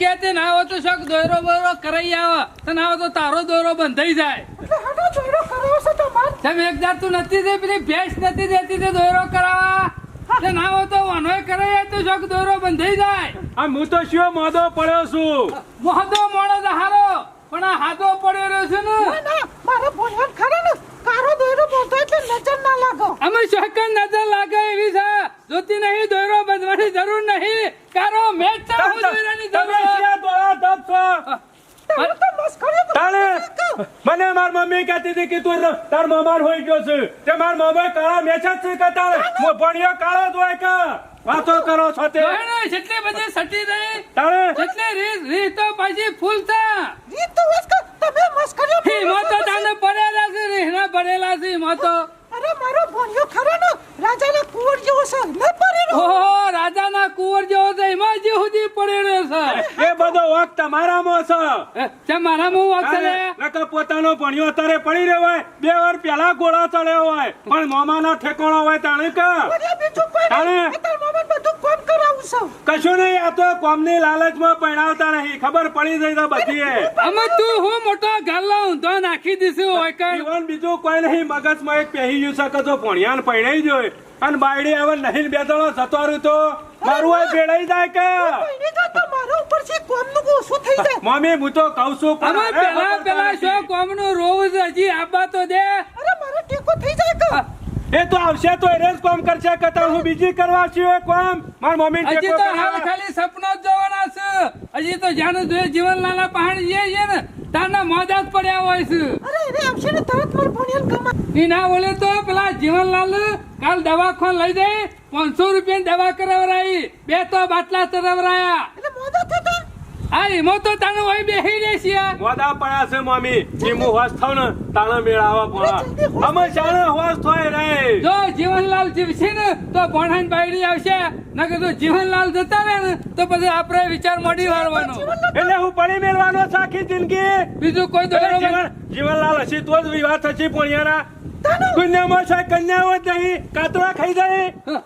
કે તે ના હોય તો શક દોરો બોરો કરાઈ આવે. તો ના હોય તો તારો દોરો બંધાઈ જાય. તમે એક જાત તું નથી દે પેલી ભેંસ નથી દેતી તે દોરો કરાવવા તે ના હોય તો વનોય કરાઈ તો શક દોરો બંધાઈ જાય. આ હું તો શું મોદો પડ્યો છું. મોદો મોડો હારો પણ આ હાથો પડ્યો રહ્યો છે ને. મારો ના મારા ખરા ને. કારો દોરો બોલતો એટલે નજર ના લાગો. અમે શક નજર લાગે એવી છે. જોતી નહીં દોરો બંધવાની જરૂર નહીં કારો મેચ છે હું દોયરાની તમે જરૂર શિયા દોડા ધપ છો મને માર મમ્મી કહેતી હતી કે તું તાર મામાર હોઈ ગયો છે. તે માર મામા કાળા મેચા છે કે તારે? મો ભણ્યો કાળો જ હોય કે? વાતો કરો છો તે જેટલી બધી સટી રહી તાણે? જેટલી રીત રીત તો પાછી ફૂલ થા. રીત તો તમે મસ્કરી હિમો તો તાને પડેલા છે રીહના પડેલા છે મો તો અરે મારો ભણ્યો ખરો ને રાજાના કુંવર જેવો છે ન પરેલો ઓહો રાજાના કુંવર જેવો છે એમાં જે સુધી પડેલો છે. એ બધો વાક તમારામાં છે. તે મારા મું વાગશે નકર પોતાનો ભણ્યો અત્યારે પડી રહ્યો હોય બે વાર પેલા ગોળા ચડ્યો હોય. પણ મામાના ઠેકોણો હોય તાણે કે? તાણે? નહીં એ તાર મામાને બધું છું. કશું નહીં આ તો કોમની લાલચમાં પરણાવતા નહીં. ખબર પડી જાય તો બધી એ. અમે તું હું મોટો ગાલ્લો ઊંધો નાખી દીશું હોય કે જીવન બીજું કોઈ નહીં મગજમાં એક પહેરી ગયું છે કે જો ભણ્યાને પરણાઈ જોય અને બાયડી હવે નહીં બે ત્રણ જતો રહ્યું તો મારું આ ભેળાઈ જાય કે. કોમનું ઓછું થઈ જાય. મમ્મી હું તો કહું છું અમે પેલા પેલા. શો કોમનું રોવું છે હજી આબા તો દે. અરે મારો ટેકો થઈ જાય કે. એ તો આવશે તો એરેન્જ કોમ કરશે કે તાર હું બીજી કરવા છું એ કોમ. માર મમ્મી હજી તો હાલ ખાલી સપનો જ જોવાના છે. હજી તો જાણે જોઈએ જીવનલાલના પહાડી જે છે ને તારના મોજા જ પડ્યા હોય છે. અરે રે આવશે ને તરત માર ભણ્યાને કમા ઈ ના બોલે તો પેલા જીવનલાલ કાલ દવાખાન લઈ દે પાંચસો રૂપિયા દવા કરાવરાઈ બે તો બાટલા થતા આ એમાં તો તાનું હોય બેહી મોદા પડ્યા છે મમ્મી જે હું હોશ થાવ ને તાણે મેળાવા પોણા. અમે થાય રે. જો જીવનલાલ જીવશે ને તો ભણાઈને બાયડી આવશે. નકર તો જીવનલાલ જતા રહે ને તો પછી આપણે વિચાર મોડી વાળવાનો. એટલે હું પડી મેળવાનો સાખી આખી જિંદગી? બીજું કોઈ દોડો જીવન જીવનલાલ હશે તો જ વિવાહ થશે પણ દુનિયામાં છે કન્યાઓ જ નહીં કાતરા ખાઈ જાય.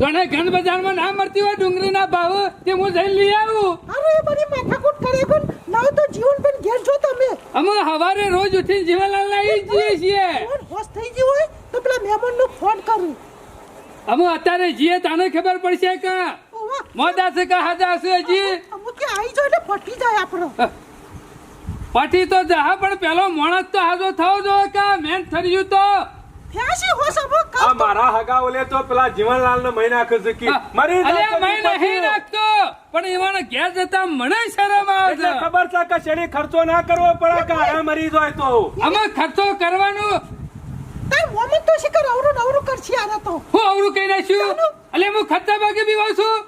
તને ઘન બજારમાં ના મળતી હોય ડુંગળીના ભાવ તે હું જઈને લઈ આવું. અરે બધી માથાકૂટ કરે કોણ ના તો જીવનબેન ઘેર જો તમે. અમે હવારે રોજ ઉઠીને જીવનલાલ ના ઈ જ જઈએ છીએ. ફોન હોશ થઈ ગયો હોય તો પેલા મહેમાનનો ફોન કરું. અમે અત્યારે જીએ તાને ખબર પડશે કે મોદા છે કે હાજા છે જી અમુક કે આવી જાય એટલે ફટી જાય આપણો. પાટી તો જહા પણ પેલો માણસ તો હાજો થવો જોઈએ કે મેન થર્યું તો. ફ્યાસી હો સબ આ મારા હગા ઓલે તો પેલા જીવનલાલ ને મહિના ખસે કે મરી જાય અલ્યા તો નહીં રાખતો પણ એવાના ઘેર જતા મને શરમ આવે એટલે છે. ખબર છે કે શેડી ખર્ચો ના કરવો પડે કે આ મરી જાય તો? અમે ખર્ચો કરવાનો? તાર મોમન તો શિકર અવરું અવરું કરશી આને તો. હું અવરું કહી નાખ્યું? અલે હું ખર્ચા ભાગે બી વાવ છું?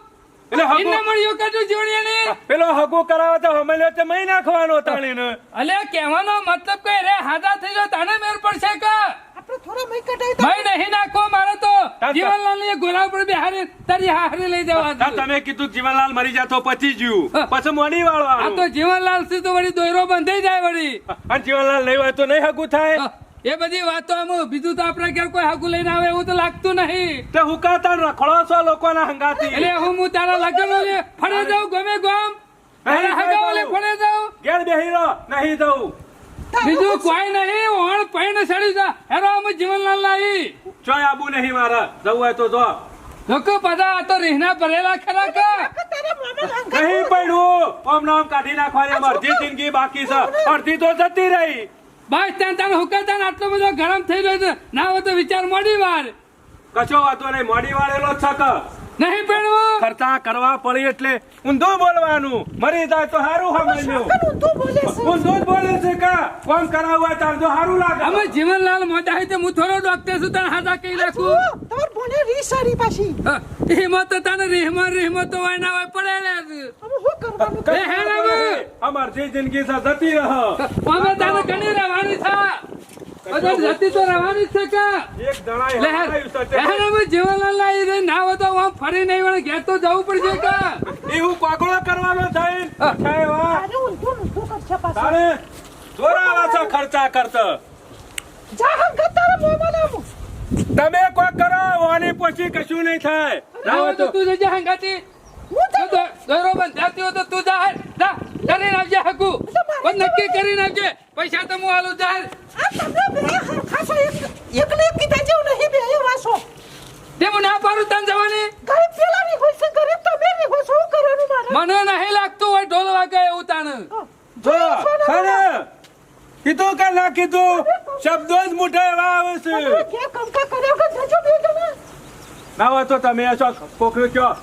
એટલે હગો- મળ્યો કાઢું જોડિયાને પેલો હગો કરાવે તો હમેલ્યો તે મહી નાખવાનો તાણીને. અલે કહેવાનો મતલબ કે રે હાજા થઈ જાવ તાને મેર પડશે કે? નહીં નાખો મારે તો તા- જીવનલાલની ગોળા પર બિહારી તારી હારે લઈ જવા તમે કીધું જીવનલાલ મરી જાય તો ગયું. પછી મોડી આ તો જીવનલાલથી તો વળી દોયરો બંધાઈ જાય વળી. અને જીવનલાલ નહીં હોય તો નહીં હગું થાય. એ બધી વાતો આમ બીજું તો આપણા ઘેર કોઈ હાકુ લઈને આવે એવું તો લાગતું નહીં. તે હુકાતા રખડો છો લોકોના હંગાથી? એટલે હું હું તારા લગ્ન ફળે જાઉં ગમે ગામ. જાઉં. ફળે જાઉં. ઘેર બેહી રહો નહીં જવું બીજું કોઈ નહીં ઓણ પૈણ સડી જા. હેરો અમે જીવનલાલ લાવી. ચો આબુ નહીં મારા જવું હોય તો જો. લોકો બધા આ તો રીહના ભરેલા ખરા કે? નહીં પડ્યું. ઓમ નામ કાઢી નાખવાની અડધી જિંદગી બાકી છે. અડધી તો જતી રહી. બસ ત્યાં તને હુકે ત્યાં આટલો બધો ગરમ થઈ રહ્યો છે. ના હોય તો વિચાર મોડી વાર. કશો વાતો નહીં મોડી વાળેલો જ છે કે. નહીં પહેરવું કરતા કરવા પડી એટલે ઊંધું બોલવાનું. મરી જાય તો હારું સમજ્યું કન ઊંધું બોલે છે? ઊંધું જ બોલે છે કા? કોમ કરાવવા તાર જો હારું લાગે. અમે જીવનલાલ મોટા હે તે હું થોડો ડોક્ટર છું તને હાથા કહી રાખું તમાર બોને રી સારી પાછી. એમાં તો તને રહેમાં રહેમાં તો હોય ના હોય પડેલા છે હવે શું કરવાનું? કઈ હે હેરાન અમાર જે જિંદગી સા જતી રહ. અમે તને ઘણી રહેવાની છે. બધા જતી તો રહેવાની જ છે કે? એક જણાએ લે હેર, હરાયું છે તે. હેર અમે જીવનલાલ લાવી દે ના હોય આમ ફરી નહીં વળે ઘેર તો જવું પડશે કે? એવું પાગળો કરવાનો થાય થાય વા. અરે ઊંધું ઊંધું કરશે પાછું. તારે જોરાવા છો ખર્ચા કરતો. જા હંગા તારા મોમન તમે કોઈ કરો વાની પછી કશું નહીં થાય. ના તો તું જજે હંગાતી. હું તો દોરો બંધ જાતી હોય તો તું જા જા. કરીને આવજે હકુ. પણ નક્કી કરીને આવજે પૈસા તો હું હાલું જાહેર. બે છો એક કીધા જેવું નહીં બે એ વાસો. તે હું ના પારું તન જવાની? ગરીબ પેલાની હોય છે ગરીબ તમે ની હોય શું કરવાનું મારે? મને નહીં લાગતું હોય ઢોલ વાગે એવું તાણ. જો ખરે કીધું કે ના કીધું? શબ્દો જ મોટા એવા આવે છે. કે કંકા કર્યો કે જજો બે જણા. ના હોય તો તમે છો કોકરો કયો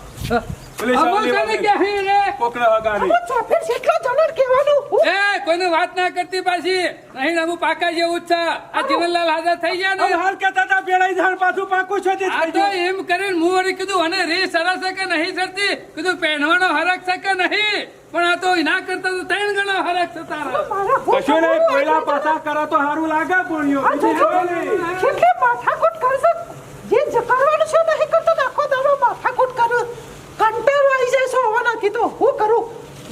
પેલી અમુક સાવલી તને વાળી. કે હી રે? કોકરે હગાની હવે ચોફેર કેટલા જણા કહેવાનું? હું એ કોઈને વાત ના કરતી પાછી. નહીં નવું પાકા જેવું જ છે. આ જીવનલાલ હાજર થઈ ગયા ને? હાલ કહેતા હતા પેલા ધાન પાછું પાકું છે આ તો એમ કરીને હું વળી કીધું અને રે સરસ કે નહીં સરતી? કીધું પહેરવાનો હરખ છે કે નહીં? પણ આ તો ના કરતા તો ત્રણ ગણો હરક છે તારા. કશું નહીં પહેલા પાછા કરો તો સારું લાગે પોણીઓ કેટલી માથાકૂટ કરશે? જે કરવાનું છે નહીં કરતો આખો દાડો માથાકૂટ કરું. કંટાળો આવી જાય છો હોવાના કીધું હું કરું?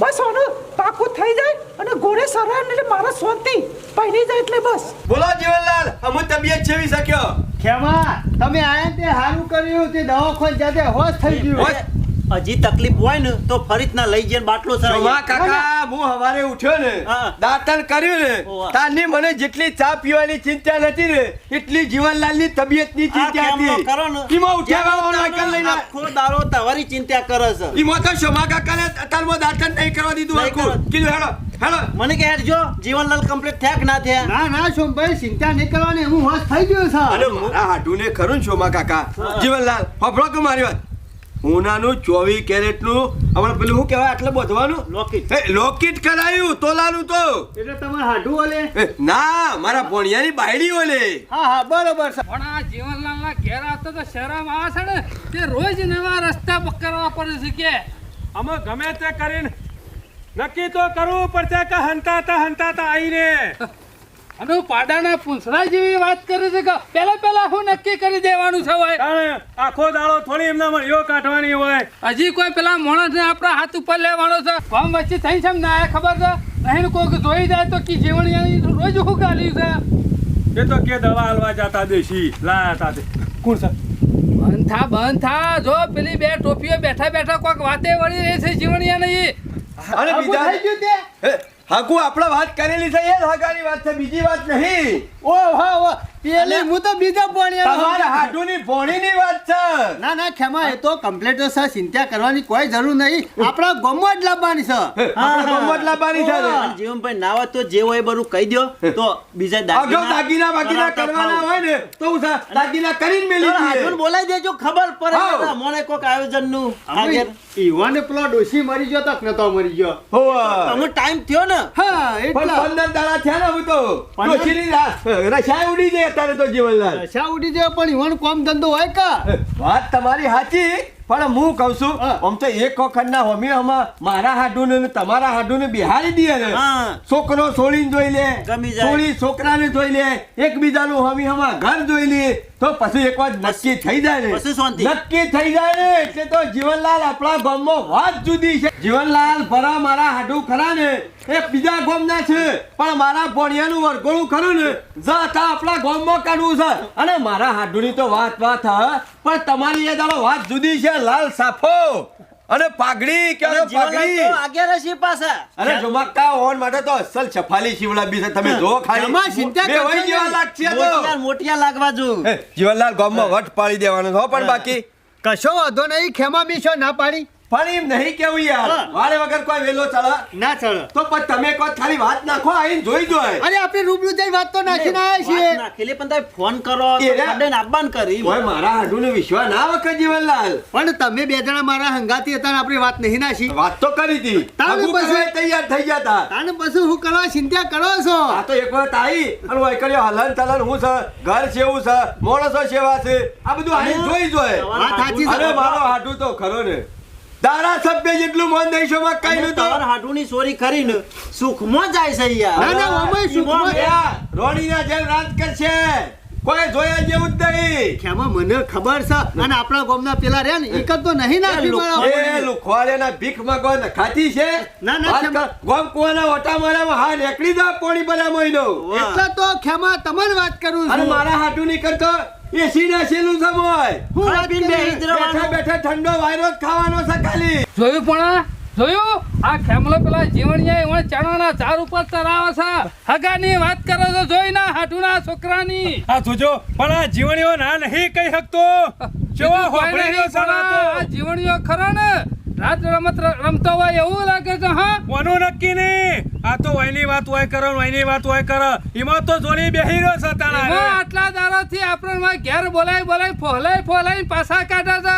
બસ ઓનું પાકું થઈ જાય અને ગોળે સરાય એટલે મારા શાંતિ પહેરી જાય એટલે બસ. બોલો જીવનલાલ અમુ તબિયત છેવી શક્યો ખેમા તમે આયા તે સારું કર્યું તે દવાખાન જાતે હોશ થઈ ગયું. હજી તકલીફ હોય ને તો ફરી ના લઈ જઈને બાટલો કાકા હું હવારે ઉઠ્યો ને. દાંતણ કર્યું ને. તારની મને જેટલી ચા પીવાની ચિંતા નથી ને એટલી જીવનલાલની તબિયતની ચિંતા કેમ ન હતી. કરો ને? ઈમાં ઉઠ્યા વાળો લઈને આખો દાડો તમારી ચિંતા કરે છે. ઈમાં તો શોભા કાકાને અત્યારમાં દાંતણ નહીં કરવા દીધું આખું. કીધું હેડો હેડો. મને કે હેડ જો જીવનલાલ કમ્પ્લીટ થયા કે ના થયા? ના ના સોમભાઈ ચિંતા નહીં કરવાની હું હોશ થઈ ગયો છું. અને મારા હાડુને ખરું ને શોભા કાકા. જીવનલાલ ફફડો કે મારી વાત ઉનાનું ચોવીસ કેરેટનું હમણાં પેલું શું કહેવાય? આટલે બધવાનું? લોકિટ એ લોકેટ કરાયું તોલાનું તો. એટલે તમારે હાડું ઓલે? ના મારા ભોણિયાની બાયડી ઓલે. હા હા બરોબર છે. પણ આ જીવનલાલ ના ઘેર આવતો તો શરમ આવે છે ને તે રોજ નવા રસ્તા પકડવા પડે છે કે? અમે ગમે તે કરીને નક્કી તો કરવું પડશે કે હંતાતા હંતાતા આઈને. અને હું પાડાના પૂંછડા જેવી વાત કરે છે કે પેલા પેલા હું નક્કી કરી દેવાનું છે હોય આખો દાડો થોડી એમના મળ્યો કાઢવાની હોય. હજી કોઈ પેલા માણસને આપણા હાથ ઉપર લેવાનો છે? ગામ વચ્ચે થઈ છે ના ખબર છે? અહીં કોઈક જોઈ જાય તો કે જીવણી રોજ હું ગાલ્યું છે? એ તો કે દવા હાલવા જતા દેશી લાયા તા તે. કોણ બંધ થા બંધ થા. જો પેલી બે ટોપીઓ બેઠા બેઠા કોઈક વાતે વળી રહી છે જીવણિયા નહીં હાગું બીજા હાગુ આપણે વાત કરેલી છે એ જ વાત છે બીજી વાત નહીં. ઓ હા પેલી હું તો બીજા પાણી તમારા હાડુની ભોણીની વાત છે. ના ના ખેમા એ તો કમ્પ્લેટ છે ચિંતા કરવાની કોઈ જરૂર નહીં. આપણા ગામમાં જ લાવવાની છે. આપણે ગમત લાવવાની છે જીવનભાઈ ના હોય તો જે હોય બરું કહી દો તો બીજા દાગીના દાગીના બાકીના કરવાના હોય ને તો હું દાગીના કરીને મેલી દઈએ. હાજુને દેજો ખબર પડે. મને કોઈક આયોજનનું ઈવાને પેલો ડોસી મરી ગયો તક કે નતો મરી ગયો. હો. અમુક ટાઈમ થયો ને. હા એટલે. પંદર દાડા થયા ને હું તો ડોસીની રસાય ઉડી જાય અત્યારે તો જીવનલાલ. રસા ઉડી જાય પણ ઈવન કોમ ધંધો હોય કા? વાત તમારી સાચી પણ હું કઉ છું આમ તો એક વખત ના હોમી હમા મારા હાડું ને તમારા હાડું ને બિહારી દે ને. છોકરો છોડીને જોઈ લે છોડી છોકરાને જોઈ લે એકબીજાનું હોમી હમા ઘર જોઈ લે. તો પછી એક વાત નક્કી થઈ જાય ને. નક્કી થઈ જાય ને એટલે તો જીવનલાલ આપણા ગામમાં વાત જુદી છે. જીવનલાલ ભરા મારા હાડું ખરા ને એ બીજા ગામના છે. પણ મારા ભણિયાનું વરઘોડું ખરું ને જતા આપણા ગામમાં કાઢવું છે. અને મારા હાડુની તો વાત વાત હ પણ તમારી એ દાડો વાત જુદી છે લાલ સાફો. અને પાઘડી કે અને જીવનલાલ પાઘડી. તો આગળ હશે પાછા. અરે ઝુમક્કા ઓન માટે તો અસલ છફાલી શિવડાવી છે. તમે જો ખાલી. એમાં ચિંતા બે વહી જેવા લાગશે તો. મોટિયા મોટિયા લાગવા જો. જીવનલાલ ગામમાં વટ પાડી દેવાનો છે હો પણ બાકી. કશો વાંધો નહીં ખેમા મીશો ના પાડી. પણ એમ નહીં કેવું યાર. વાળે વગર કોઈ વેલો ચડે. ના ચડે. તો પણ તમે કોઈ ખાલી વાત નાખો આઈને જોઈ જોય. અરે આપણે રૂબરૂ જઈ વાત તો નાખી ના છીએ. નાખેલી પણ તમે ફોન કરો એ નાબાન કરી. ઓય મારા હાડુને વિશ્વાસ ના વખત જીવનલાલ. પણ તમે બે જણા મારા હંગાતી હતા ને આપણી વાત નહીં નાખી. વાત તો કરી હતી. તાને પછી- તૈયાર થઈ ગયા હતા. તાને પછી હું કરવા ચિંતા કરો છો? આ તો એક વખત આવી અને ઓય કર્યો હલન ચલન હું છે ઘર જેવું છે માણસો સેવા છે. આ બધું આઈને જોઈ જોય. વાત સાચી છે. અરે મારો હાડું તો ખરો ને. તારા સભ્ય જેટલું મન દઈશો માં કઈ નું તો? તમારા હાડુની કરીને સુખમાં જાય છે યાર. ના, ના, ઓમય સુખમાં. યા, રોણીના જેમ રાજ કરશે. કોઈ જોયા જેવું જ નહીં. ખેમા મને ખબર છે અને આપણા ગામના પેલા રે ને એક તો નહીં ના મારા એ ભીખ માંગો ને ખાતી છે? ના, ના, વાત ગોમ કુવાના ઓટા મારામાં હા નીકળી જા પોણી બધા મહિનો. એટલે તો ખેમા તમને વાત કરું અને મારા હાટુ નહીં કરતો એસી ના શેલું સમય હું બેઠા બેઠા ઠંડો વાયરો ખાવાનો છે ખાલી. જોયું પણ જોયું? આ ખેમલો પેલા જીવણિયા એવણ ચણાના ચાર ઉપર ચરાવે છે. હગાની વાત કરો છો જોઈ ના હાટુના છોકરાની. આ જોજો. પણ આ જીવણીઓ ના નહીં કહી શકતો. બીજું હોપડી આ જીવણીઓ ખરો ને? રાત રમત રમતો હોય એવું લાગે છે હા? કોનું નક્કી નહીં? આ તો વહીની વાત હોય કરો વહીની વાત હોય કરો. એમાં તો જોડી બેહી રહ્યો છે તાણા આટલા આટલા થી આપણને ઘેર બોલાય બોલાય ફોલાય ફોલાય પાછા કાઢે છે.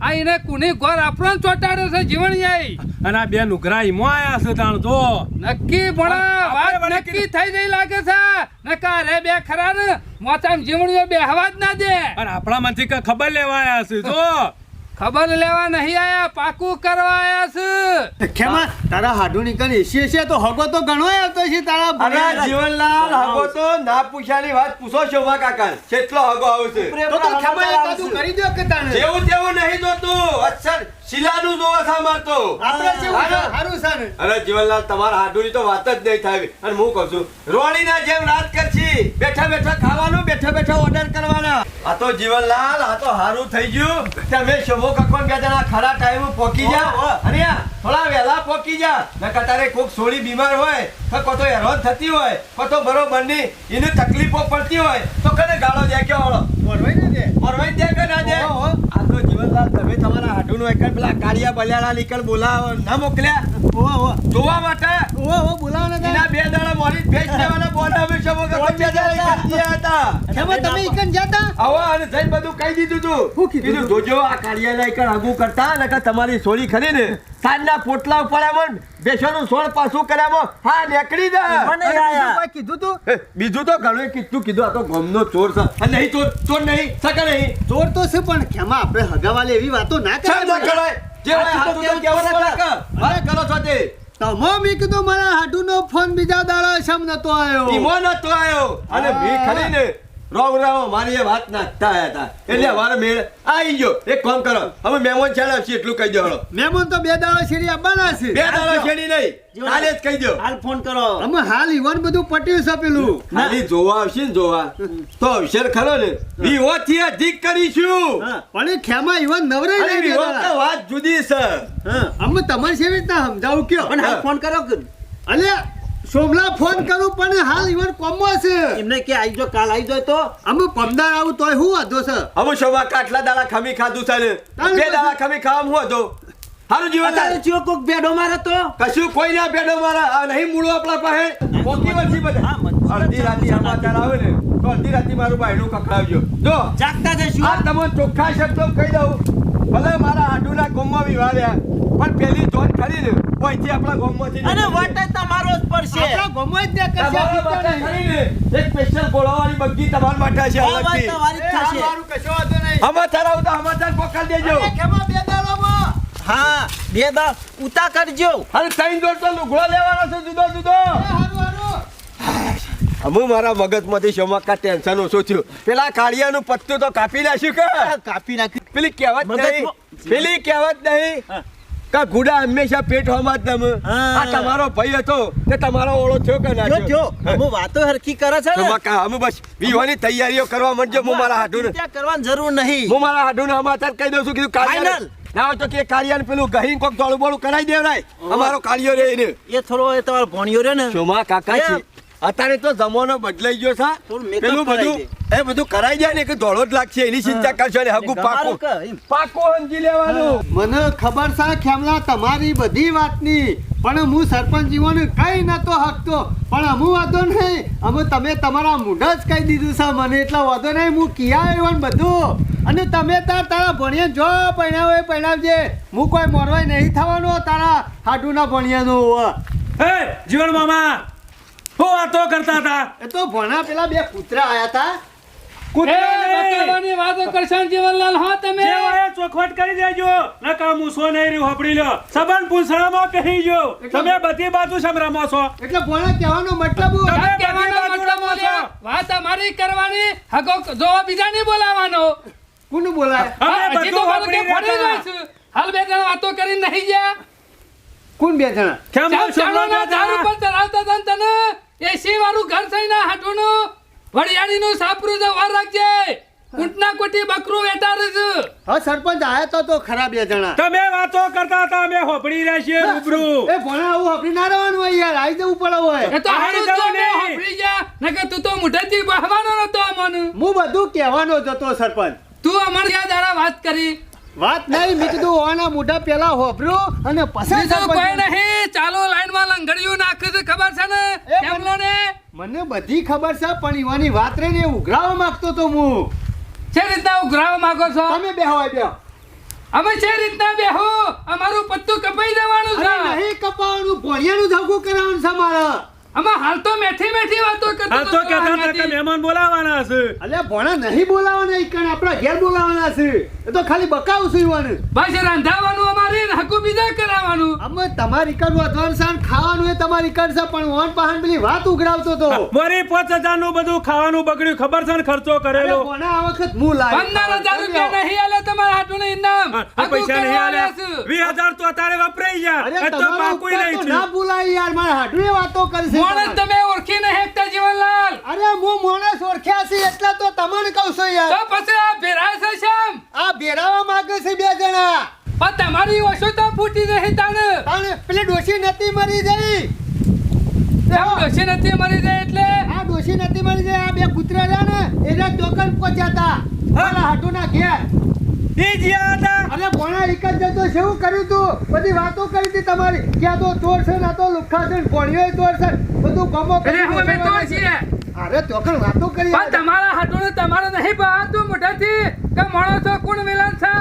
આ એને કુની ઘર આપણો ચોટાડ્યો છે જીવણિયાઈ અને આ બે નુગરા ઈમો આયા છે તાણ જો. નક્કી પણ વાત નક્કી થઈ જઈ લાગે છે. નકા રે બે ખરા ને મોતામ જીવણીઓ બે હવા જ ના દે. અને આપણા માંથી ખબર લેવા આયા છે જો. ખબર લેવા નહીં આયા પાકું કરવા આયા છે. ખેમા તારા હાડું નીકળ એસી છે તો હગો તો ઘણો આવતો છે તારા અરે જીવનલાલ હગો તો ના પૂછાની વાત પૂછો શોભા કાકા કેટલો હગો આવશે તો તો ખેમા એકાદું કરી દો કે તાણે? જેવું તેવું નહીં જોતું. શિલાનું જોવા સા મારતો આપણે જેવું હારું છે અરે જીવનલાલ તમાર હાડુની તો વાત જ નહીં થાય. અને હું કહું છું રોણીના જેમ રાત કરશી. બેઠા બેઠા ખાવાનું બેઠા બેઠા ઓર્ડર કરવાના. આ તો જીવનલાલ આ તો હારું થઈ ગયું. તમે શોભો કકવાન બે જણા ખરા ટાઈમ પોકી જા. અને થોડા વહેલા પોકી જા. નકર તારે કોક સોળી બીમાર હોય તો કો તો હેરાન થતી હોય કો તો બરોબરની એને તકલીફો પડતી હોય તો કને ગાળો દે કે ઓળો? મોરવાઈ ને દે. મોરવાઈ દે કે ના દે? આ તો જીવનલાલ તમે તમારા હાડુનું એકણ પેલા કાળિયા બલિયાળા નીકળ બોલાવો. ના મોકલ્યા? ઓહો જોવા માટે? ઓહો ઓહો બોલાવો ને એના બે દાડા મોરી ભેજ દેવાના બોલા અમે શબો કે બે દાડા ગયા હતા. ખેમા તમે ઇકન જાતા આવા અને જઈ બધું કહી દીધું તું. કીધું જોજો આ કાળિયાના એકણ આગુ કરતા નકર તમારી સોરી ખરી ને. સાંજના પોટલા ઉપાડ્યામાં બેસવાનું સોળ પાછું કર્યામાં હા નીકળી જા. મને કોઈ કીધું તું? બીજું તો ઘણું કીધું કીધું આ તો ગમનો ચોર છે. નહીં ચોર ચોર નહીં સકે નહીં. ચોર તો છે પણ ખેમા આપણે હગાવાલે એવી વાતો ના કરે ના કરે કરાય. જે હોય હાથું તો કેવો ના કર કરો છો તે. તમો મી કીધું મારા હાડુનો ફોન બીજા દાડા શમ નતો આવ્યો. ઈમો નતો આવ્યો. અને મી ખરી ને રોવ રોવ મારી એ વાત નાખતા હતા. એટલે અમારે મેળ આવી ગયો. એક કામ કરો હવે મહેમાન ચાલે છે એટલું કહી દો. મહેમાન તો બે દાડા શેરી આવવાના છે. બે દાડા છેડી નહીં કાલે જ કહી દો. હાલ ફોન કરો. અમે હાલ ઈવન બધું પટ્યું છે પેલું. ખાલી જોવા આવશે ને જોવા. તો અવસર ખરો ને. વિહોથી અધિક કરીશું. પણ ખેમા ઈવન નવરાઈ નહીં વાત જુદી છે. અમે તમારી સેવી રીતના સમજાવું કયો. પણ હાલ ફોન કરો. અલ્યા સોમલા ફોન કરું પણ હાલ ઈવન કોમો છે. એમને કે આવી જો કાલ આવી જાય તો? અમે પમદાર આવું તોય શું વાંધો છે? અમે શોભા કાટલા દાડા ખમી ખાધું છે ને? બે દાડા ખમી ખાવા હું હતો હારું જીવન તારે લાલ. કોક બેડો મારે તો? કશું કોઈ ના બેડો મારા. આ નહીં મૂળો આપણા પાસે. કોકી વર્ષી બધા. અડધી રાતી સમાચાર આવે ને તો અડધી રાતી મારું ભાઈનું કકડાવજો. જો જાગતા જશું આ તમને ચોખ્ખા શબ્દો કહી દઉં. ભલે મારા આડુના ગોમમાં વિવાદ્યા પણ પેલી જોન ખરી ને ઓયથી આપણા ગોમમાંથી અને વટે તમારો જ પડશે આપણા જ ત્યાં કરશે, એક સ્પેશિયલ ગોળાવાળી બગ્ગી તમાર માટે છે આ અલગથી. તમારી જ થશે. અમારું કશો વાંધો નહીં. સમાચાર આવતા તાર મોકલી દેજો. ખેમા બે દાડામાં. હા બે દા ઉતા કરજો. અરે તઈ દોર તો લુગડો લેવાનો છે જુદો જુદો. એ, હારું, હારું. અમે મારા મગજમાંથી શમકા ટેન્શન ઓછું થયું. પેલા કાળિયાનું પત્તું તો કાપી નાખ્યું કે? કાપી નાખ્યું. પેલી કહેવત નહીં. પેલી કહેવત નહીં. કે ગુડા હંમેશા પેટવામાં જ નમ આ તમારો ભાઈ હતો તે તમારો ઓળો થયો કે ના થયો હું. વાતો હરખી કરે છે ને. શમકા, અમે બસ વિવાની તૈયારીઓ કરવા માંડજો. હું મારા હાડુને ને કરવાની જરૂર નહીં. હું મારા હાડુને સમાચાર કહી દઉં છું કીધું કાળિયાને ના હોય તો કે કાળિયાને પેલું ગહીન કોક દોડું બોડું કરાવી દેવરાય. અમારો કાર્યો રે એને. એ થોડો એ તમારો ભણ્યો રે ને. શોમા કાકા છે અત્યારે તો જમાનો બદલાઈ ગયો છે પેલું બધું એ બધું કરાઈ જાય ને કે દોડો જ લાગશે એની ચિંતા કરશો ને હગુ પાકો. પાકું સમજી લેવાનું. મને ખબર છે ખેમલા તમારી બધી વાતની. પણ હું સરપંચ જીવોને કઈ નતો હકતો. પણ અમુ વાંધો નહીં. અમે તમે તમારા મૂઢ જ કહી દીધું છે મને એટલો વાંધો નહીં. હું કિયા આવ્યો ને બધું. અને તમે તાર તારા ભણિયા જો પહેણાવે એ પહેણાવજે. હું કોઈ મોરવાય નહીં થવાનો તારા હાડુના ભણિયાનો હે જીવન મામા હું વાતો કરતા હતા. એ તો ભણા પેલા બે કૂતરા આવ્યા હતા એ કૂતરા નહીં. બતાવવાની વાતો કરશો જીવનલાલ હો તમે? જે હોય એ ચોખવટ કરી દેજો. નકા મૂસો નહીં રહ્યું હપડી લ્યો સબન પૂંછડામાં કહી જો. તમે બધી બાજુ સમરામો છો. એટલે ભણા કહેવાનો મતલબ તમે કહેવાનો મતલબ વાત અમારી કરવાની હગો જોવા બીજા નહીં બોલાવાનો. કોનું બોલાય? અમે બધું રહ્યા. હાલ બે જણા વાતો કરી નહીં ગયા. કોણ બે જણા? કેમ ચાલ, ના ચાલોના ઝાડ તા? ઉપર ચડાવતા તને એસી વાળું ઘર થઈને હાટુનું વડિયાળીનું સાપરું વાર રાખજે. ઊંટના કોટી બકરું વેટાડે છે હા સરપંચ આયા તો તો ખરાબ બે જણા. તમે વાતો કરતા હતા અમે હોપડી રહ્યા છીએ રૂબરૂ. એ ભણા હું હોપડી ના રહેવાનું હોય યાર. આવી જવું પડે હોય. એ તો હારું જવું ને હોપડી. જા. નકર તું તો મુઢેથી બહવાનો નતો અમને. હું બધું કહેવાનો જતો સરપંચ. તું અમાર યાદ આરા વાત કરી. વાત નહીં મેં કીધું ઓના મોઢા પેલા હોભર્યું અને પછી કોઈ નહીં ચાલો લાઈનમાં લંગડિયું નાખે છે ખબર છે ને? એ ને મને બધી ખબર છે પણ ઈવાની વાત રહીને ઉઘરાવા માંગતો તો હું. છે રીતના ઉઘરાવા માંગો છો? તમે બે હોય બે અમે છે રીતના બેહો અમારું પત્તું કપાઈ જવાનું અરે છે નહીં કપાવાનું ભોળિયાનું ધગું કરાવવાનું છે મારે અમે હાલ તો મેથી મેથી વાતો કરતો હાલ તો કહેતા હતા કે મહેમાન બોલાવાના છે. અલે ભણા નહીં બોલાવાના ઈ કણ આપણા ઘેર બોલાવાના છે. એ તો ખાલી બકાવ છું ઈવાને. બસ રાંધાવાનું અમારે ને હકુ બીજા કરાવવાનું. અમે તમારી કણ વધવાનું છે ખાવાનું એ તમારી કણ છે પણ ઓન પહાણ પેલી વાત ઉઘરાવતો તો. મારી પાંચ હજારનું બધું ખાવાનું બગડ્યું. ખબર છે ને ખર્ચો કરેલો? ભણા આ વખત હું. પંદર હજાર રૂપિયા નહીં આલે તમારા હાટુને ઇનામ. આ પૈસા નહીં આલે આલ્યા. આલ્યા છે. વીસ હજાર તો અત્યારે વપરાઈ ગયા. એ તો તમારા નહીં ના બોલાય યાર મારા હાટુએ વાતો કરશે. મોણસ તમે ઓળખી ને હેકતા જીવનલાલ. અરે હું માણસ ઓળખ્યા છે એટલે તો તમને કહું છું તો યાર પછી આ ભેરાય છે શેમ? આ ભેરાવા માંગે છે બે જણા. પણ તમારી ઓછો તો ફૂટી નહીં તાને પણ પેલી ડોશી નથી મરી જઈ. ડોશી નથી મરી જાય એટલે? આ ડોશી નથી મરી જાય આ બે કૂતરા રહ્યા ને એના ટોકન પહોંચ્યા હતા. હાટુના ઘેર. ઈ જ્યાં હતા અને ભોણા એક જ જતો છે એવું કર્યું તું? બધી વાતો કરી હતી તમારી. કે આ તો ચોર છે ને આ તો લુખ્ખા છે ભોણિયો ચોર છે બધું ગમો હું અમે તો છીએ. અરે ટોકન વાતો કરી પણ તમારા હાટુને તમારો નહીં બહાતું મોઢાથી કે માણસો કોણ મિલન છે?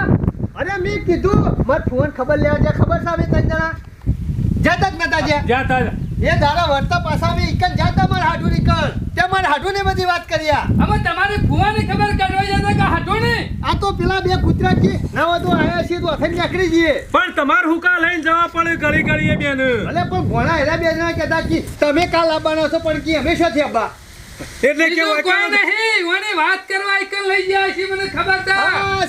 અરે મેં કીધું મત ફોન ખબર લેવા જ્યાં ખબર છે અમે જણા? જતા જ નતા જ્યાં? હતા એ દાડા વર્તા પાછા અમે એક જ જાતા મારા હાડુ નીકળ. તે માર હાડુ ને બધી વાત કર્યા અમે તમારે ફુવાની ખબર કાઢવા જતા કે હાટુની આ તો પેલા બે કૂતરા કે નવા તો આયા છે તો અથડી નીકળી જઈએ. પણ તમાર હુકા લઈને જવા પડે ઘડી ઘડી એ બેન. ભલે પણ ઘોણા એલા બે જણા કહેતા કે તમે કાલ આવવાના છો પણ કે હંમેશા થી આબા એટલે કેવું કોઈ નહીં ઓની વાત કરવા એક લઈ ગયા છે મને ખબર છે.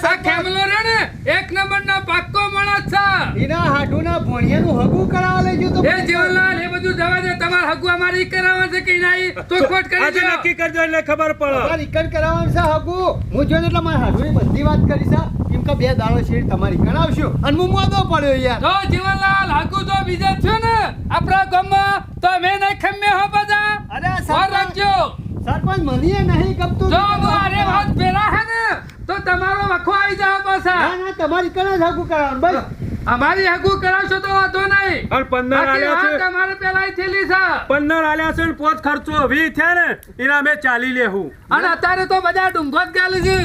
આ કેમલો રે ને એક નંબરનો પાક્કો માણસ છે. એના હાડુના ભોણિયાનું હગુ કરાવવા લઈ ગયો તો એ જીવનલાલ એ બધું જવા દે તમારે હગુ અમારી કરાવવા છે કે નહીં તો ખોટ કરી આજે નક્કી કરજો એટલે ખબર પડે. તમારે ઈકણ કરાવવાનું છે હગુ. હું જોઈને એટલે મારા હાડુની બધી વાત કરી છે એમ કે બે દાડો શેર તમારી ગણાવશો અને હું મોદો પડ્યો યાર. તો જીવનલાલ હાકુ તો બીજા છે ને આપણા ગામમાં તો મે નહીં ખમ્મે હો બધા. અરે રાખજો. સરપંચ મને નહીં ગમતું જો હું વાત પેલા હે ને તો તમારો વખો આવી જાવ પાછા. ના ના તમારી કણા હાકુ કરાવ બસ. અમારી હગુ કરાવશો તો વાંધો નહીં. અને પંદર આલ્યા છે. તમારે પેલા થેલી છે. પંદર આલ્યા છે ને પોત ખર્ચો વી થયા ને એના મેં ચાલી લેહું. અને અત્યારે તો બધા ડુંગો જ ગાલે છે.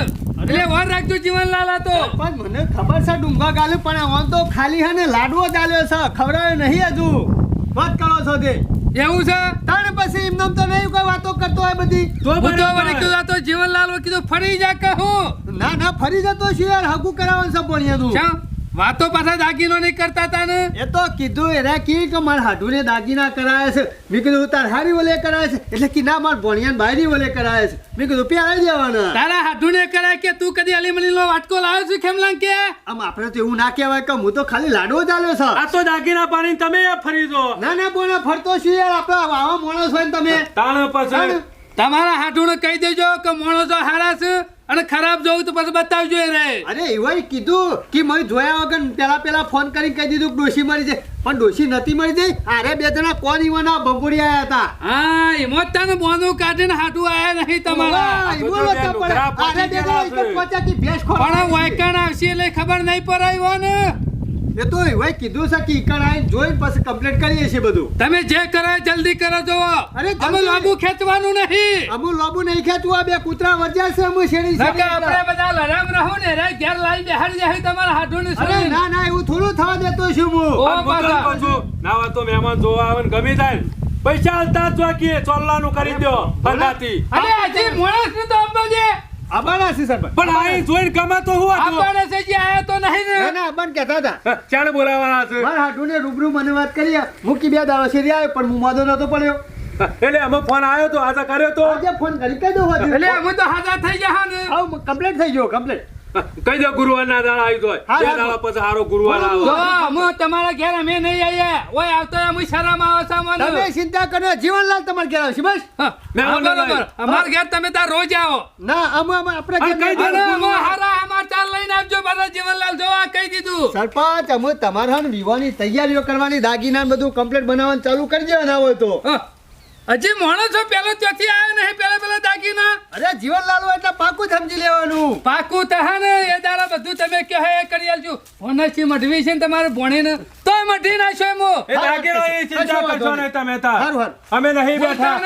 એટલે વાર રાખજો જીવનલાલ તો. પણ મને ખબર છે ડુંગા ગાલે પણ આમ તો ખાલી હે ને લાડવો ચાલ્યો છે. ખવડાવે નહીં હજુ. વાત કરો છો તે. એવું છે? તણ પછી એમને તો નહીં કોઈ વાતો કરતો હોય બધી. તો બધો મને કીધું તો જીવનલાલ કીધું ફરી જા કહું ના ના ફરી જતો છું યાર. હકુ કરાવવાનું છે ભણિયાનું ચા વાતો પાછા દાગીનો નહીં કરતા તા ને એ તો કીધું એને કી કે મારા હાડુને દાગીના કરાયા છે. મેં કીધું તાર હારી વલે કરાયા છે. એટલે કે ના માર ભણિયાન બાયરી વલે કરાયા છે. મેં કીધું આવી દેવાના. તારા હાથુને કરાય કે તું કદી અલીમલી નો વાટકો લાવ્યો છે ખેમલાંગ કે? આમ આપણે તો એવું ના કહેવાય કે હું તો ખાલી લાડવો ચાલ્યો છે. આ તો દાગીના પાણી તમે ફરી દો ના ના બોના ફરતો છું યાર. આપણે આવા માણસ હોય ને તમે. તાણ પછી. તમારા હાથુને કહી દેજો કે માણસો હારા છે. અને ખરાબ જોવું તો પછી બતાવજો એ રે અરે એવાય કીધું કે મેં જોયા વગર પેલા પેલા ફોન કરીને કહી દીધું કે ડોશી મરી જાય. પણ ડોશી નથી મરી જઈ અરે બે જણા કોણ ઈવાના બંગુડી આયા હતા? હા એમાં જ તને બોનું કાઢીને હાથું આયા નહીં તમારા. બોલો તો અરે બે જણા એક છે. ભેંસ ખોરાક પણ. વાયકાણ આવશે એટલે ખબર નહીં પડાય ને એ તો ભાઈ કીધું છે કે ઈકણ આવીને જોઈને પછી કમ્પ્લીટ કરીએ છીએ બધું. તમે જે કરો જલ્દી કરો જો અરે. અમે લાંબુ ખેંચવાનું નહીં. અમુ લોબુ નહીં ખેંચવું આ બે કૂતરા વર્જ્યા છે અમે શેરી છે આપણે બધા લડામ રહો ને રે ઘેર લાવી બેહાડી જાય તમારા હાથુને અરે ના ના એવું થોડું થવા દેતો છું હું. ઓ પાછા. ના વાતો તો મહેમાન જોવા આવે ને ગમી જાય પૈસા હાલતા જ વાકીએ ચોલ્લાનું કરી દો ફરગાથી અરે હજી માણસ ને તો દે આબાના છે સરપંચ પણ આ જોઈને ગમે હું હતું આપવાના છે જે આયા તો નહીં ને? ના અબાન કહેતા હતા. ચાણે બોલાવાના છે. મારા હાડુને રૂબરૂ મને વાત કરી મૂકી બે દાડો શેરી આવ્યો પણ હું માદો નતો પડ્યો. એટલે અમે ફોન આવ્યો તો આજે કર્યો તો? આજે ફોન કરી કહી દઉં એટલે અમે તો હાજર થઈ ગયા ને. આવ કમ્પ્લીટ થઈ ગયો કમ્પ્લીટ. કઈ દે ગુરુવાર ના દાડા આવી જોય બે. દાડા પછી હારો ગુરુવાર આવે. અમે તમારા ઘેર અમે નહીં આવીએ ઓય આવતો અમે શરમ આવે છે મને તમે ચિંતા કરો જીવનલાલ તમારે ઘેર આવશે બસ. મેં બરોબર. અમારા ઘેર તમે તાર રોજ આવો. ના અમે અમે આપણે ઘેર કઈ અને હારા અમાર ચાલ લઈને આવજો બધા જીવનલાલ જો આ કહી દીધું. સરપંચ અમે તમારા હન વિવાહની તૈયારીઓ કરવાની દાગીના બધું કમ્પ્લીટ બનાવવાનું ચાલુ કરી દેવાના હોય તો. હજી મોણો છો પેલો ત્યાંથી આવ્યો નહીં પેલા પેલા દાગીના અરે જીવનલાલ એટલે પાકું સમજી લેવાનું. પાકું તહા ને એ દાડા બધું તમે કહે એ કરી આલજો. ભોનસથી મઢવી છે ને તમારે ભણીને તો મઢી નાખ્યો એમ. હું. એ દાગીનો રહી ચિંતા કરશો. નહીં તમે તા. હારું, હારું. અમે નહીં બેઠા.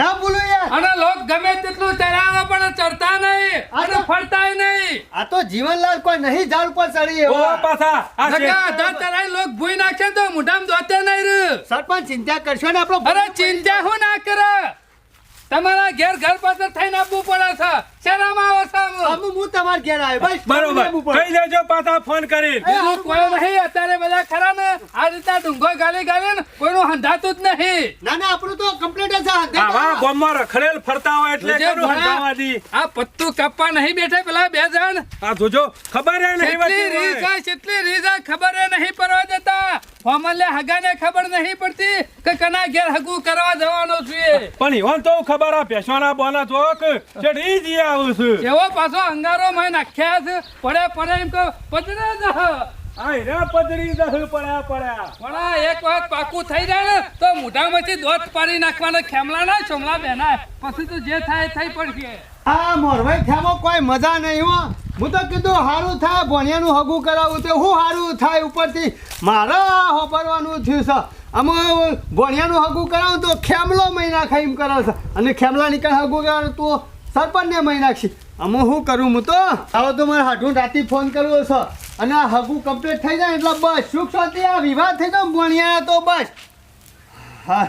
ના બોલો યાર. અને લોક ગમે તેટલું ચરાવે પણ ચડતા નહીં અને ફરતા નહીં. આ તો જીવનલાલ કોઈ નહીં ઝાડ પર ચડી ઓ પાછા આ ચરાઈ લોક ભૂઈ નાખે તો મોઢામાં દોતે નહીં. સરપંચ ચિંતા કરશો ને આપણો અરે ચિંતા હું ના કરે. તમારા ઘેર ઘર પાછળ થઈને આપવું પડે છે. શરમ આવે છે અમુ હું તમારા ઘેર આવ્યો. ભાઈ બરોબર. કહી. દેજો પાછા ફોન કરી. બીજું કોઈ નહીં અત્યારે બધા ખરા ને. આ રીતે ડુંગો ગાલી ગાલી ને કોઈનું હંધાતું જ નહીં. ના ના આપણું તો કમ્પ્લીટ જ આવા ગામમાં રખડેલ ફરતા હોય એટલે જોજે કોનું ભણા, હંધાવા દી? આ પત્તું કાપવા નહીં બેઠે પેલા બે જણ. આ જોજો ખબર એ નહીં કેટલી રીઝ કેટલી રીઝા ખબર એ નહીં પરવા દેતા. ફોમલે હગાને ખબર નહીં પડતી કે કના ઘેર હગુ કરવા જવાનો છે. પણ ઈવન તો ખબર આ પેશવાના બોના જોક ચડી જ આવું છું. એવો પાછો અંગારો માં નાખ્યા છે. પડે પડે એમ કહો પદરે જ. હ. આ હીરા પદરી દહ પડ્યા પડ્યા. પણ આ એક વખત પાકું થઈ જાય ને તો મોઢામાંથી દોત પાડી નાખવાના ખેમલા ના ચોમલા બેના પછી તો જે થાય થઈ પડશે. આ મોરવાઈ થયામાં કોઈ મજા નહીં હો. હું તો કીધું સારું થાય ભણિયાનું હગું કરાવું તો હું સારું થાય ઉપરથી. મારે હોપરવાનું થયું છે. આમાં ભણિયાનું હગું કરાવું તો ખેમલો મહિના ખાઈ એમ કરે છે અને ખેમલા નીકળે હગું કરાવું તો સરપંચને મહિના નાખશે. અમે શું કરું હું તો? આવો તો મારે હાઠું રાતે ફોન કરવો છે. અને આ હગું કમ્પ્લીટ થઈ જાય એટલે બસ. સુખ શાંતિ, આ વિવાહ થઈ જાય ભણ્યા તો બસ. હા.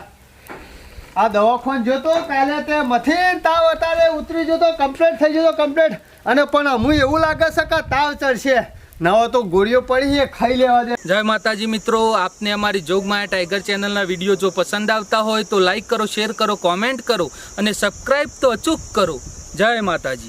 આ દવાખાન જોતો કાલે તે મથે તાવ અત્યારે ઉતરી જતો કમ્પ્લીટ થઈ જતો કમ્પ્લીટ અને પણ અમું એવું લાગે છે કે તાવ ચડશે. નવો તો ગોળીઓ પડી છે, ખાઈ લેવા દે. જય માતાજી મિત્રો, આપને અમારી જોગમાયા ટાઈગર ચેનલના વીડિયો જો પસંદ આવતા હોય તો લાઈક કરો, શેર કરો, કોમેન્ટ કરો અને સબસ્ક્રાઈબ તો અચૂક કરો. જય માતાજી.